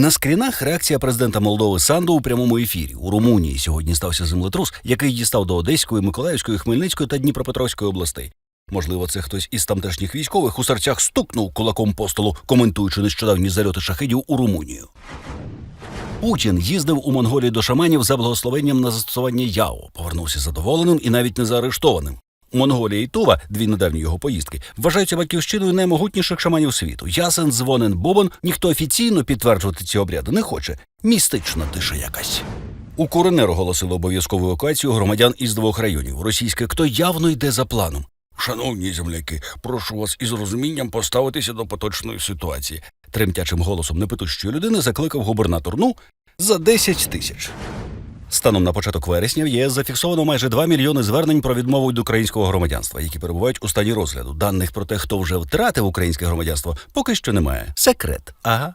На скрінах реакція президента Молдови Санду у прямому ефірі. У Румунії сьогодні стався землетрус, який дістав до Одеської, Миколаївської, Хмельницької та Дніпропетровської областей. Можливо, це хтось із тамтешніх військових у серцях стукнув кулаком по столу, коментуючи нещодавні зальоти шахидів у Румунію. Путін їздив у Монголію до шаманів за благословенням на застосування ЯО, повернувся задоволеним і навіть не заарештованим. Монголія і Тува, дві недавні його поїздки, вважаються батьківщиною наймогутніших шаманів світу. Ясен, дзвонен, бобон. Ніхто офіційно підтверджувати ці обряди не хоче. Містична тиша якась. У Куренер оголосили обов'язкову евакуацію громадян із двох районів. Російське хто явно йде за планом. Шановні земляки, прошу вас із розумінням поставитися до поточної ситуації. Тремтячим голосом непитущої людини закликав губернатор. Ну, за 10 тисяч. Станом на початок вересня в ЄС зафіксовано майже 2 мільйони звернень про відмову від українського громадянства, які перебувають у стані розгляду. Даних про те, хто вже втратив українське громадянство, поки що немає. Секрет. Ага.